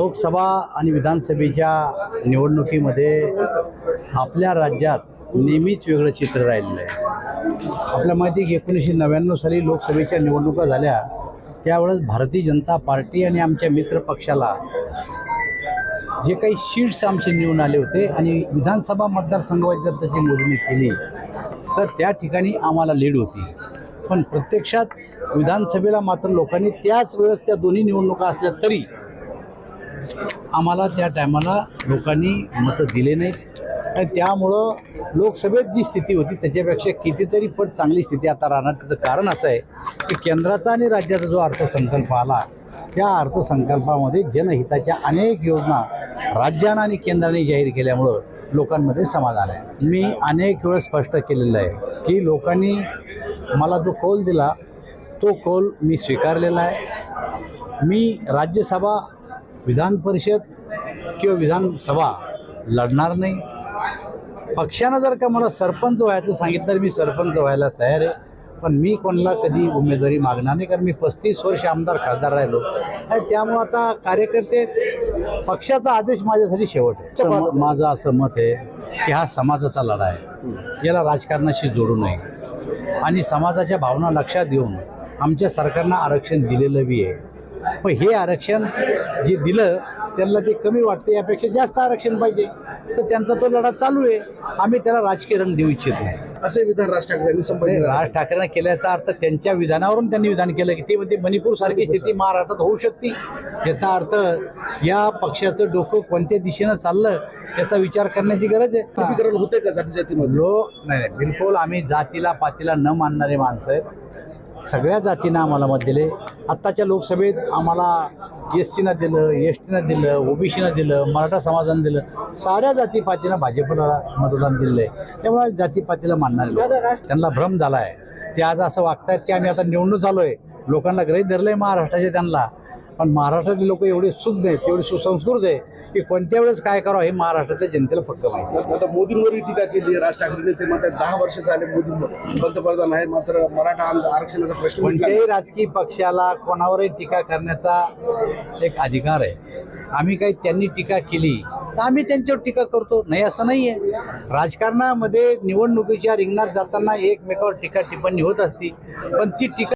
लोकसभा आणि विधानसभेच्या निवडणुकीमध्ये आपल्या राज्यात नेहमीच वेगळं चित्र राहिलेलं आहे. आपल्या माहिती की एकोणीसशे नव्याण्णव साली लोकसभेच्या निवडणुका झाल्या त्यावेळेस भारतीय जनता पार्टी आणि आमच्या मित्र पक्षाला जे काही सीट्स आमचे निवडून आले होते आणि विधानसभा मतदारसंघाची जर त्याची मोजणी केली तर त्या ठिकाणी आम्हाला लीड होती. पण प्रत्यक्षात विधानसभेला मात्र लोकांनी त्याच वेळेस त्या दोन्ही निवडणुका असल्या तरी आम्हाला त्या टायमाला लोकांनी मतं दिले नाहीत. आणि त्यामुळं लोकसभेत जी स्थिती होती त्याच्यापेक्षा कितीतरी पट चांगली स्थिती आता राहणार. त्याचं कारण असं आहे की केंद्राचा आणि राज्याचा जो अर्थसंकल्प आला त्या अर्थसंकल्पामध्ये जनहिताच्या अनेक योजना राज्यानं आणि केंद्राने जाहीर केल्यामुळं लोकांमध्ये समाधान आहे. मी अनेक वेळेस स्पष्ट केलेलं आहे की लोकांनी मला जो कौल दिला तो कौल मी स्वीकारलेला आहे. मी राज्यसभा विधान परिषद किंवा विधानसभा लढणार नाही. पक्षानं जर का मला सरपंच व्हायचं सांगितलं तर मी सरपंच व्हायला तयार आहे. पण मी कोणाला कधी उमेदवारी मागणार नाही कारण मी पस्तीस वर्ष आमदार खासदार राहिलो. आणि त्यामुळं आता कार्यकर्ते पक्षाचा आदेश माझ्यासाठी शेवट आहे. माझं असं मत आहे की हा समाजाचा लढा आहे. याला राजकारणाशी जोडू नये. आणि समाजाच्या भावना लक्षात घेऊन आमच्या सरकारनं आरक्षण दिलेलं बी आहे. पण हे आरक्षण जे दिलं त्यांना ते कमी वाटते यापेक्षा जास्त आरक्षण पाहिजे. तर त्यांचा तो लढा चालू आहे. आम्ही त्याला राजकीय रंग देऊ इच्छित नाही. असे विधान राज ठाकरे यांनी म्हणजे संपादित राज ठाकरेंना केल्याचा अर्थ त्यांच्या विधानावरून त्यांनी विधान केलं की ते म्हणजे मणिपूर सारखी स्थिती महाराष्ट्रात होऊ शकते. याचा अर्थ या पक्षाचं डोकं कोणत्या दिशेनं चाललं याचा विचार करण्याची गरज आहे. होते का जाती जातीमध्ये लो नाही नाही बिलकुल आम्ही जातीला पातीला न मानणारे माणसं आहेत. सगळ्या जातीनं आम्हाला मत दिले. आत्ताच्या लोकसभेत आम्हाला एस सीनं दिलं एस टीनं दिलं ओबीसीनं दिलं मराठा समाजानं दिलं. साऱ्या जातीपातीनं भाजपला मतदान दिलेलं आहे त्यामुळे जातीपातीला मानणारे लोक. त्यांना भ्रम झाला आहे ते आज असं वागतायत की आम्ही आता निवडणूक झालो आहे लोकांना गृहीत धरलं आहे महाराष्ट्राचे त्यांना. पण महाराष्ट्रातले लोक एवढे शुद्ध आहेत तेवढे सुसंस्कृत आहे की कोणत्या वेळेस काय करावं हे महाराष्ट्रातल्या जनतेला फक्त माहिती. आता मोदींवरही टीका केली राज ठाकरेंनी ते म्हणतात दहा वर्ष झाले मोदी पंतप्रधान आहे मात्र मराठा आरक्षणाचा प्रश्न. कोणत्याही राजकीय पक्षाला कोणावरही टीका करण्याचा एक अधिकार आहे आम्ही काही त्यांनी टीका केली तर आम्ही त्यांच्यावर टीका करतो नाही असं नाही आहे राजकारणामध्ये निवडणुकीच्या रिंगणात जाताना एकमेकावर टीका टिप्पणी होत असती पण ती टीका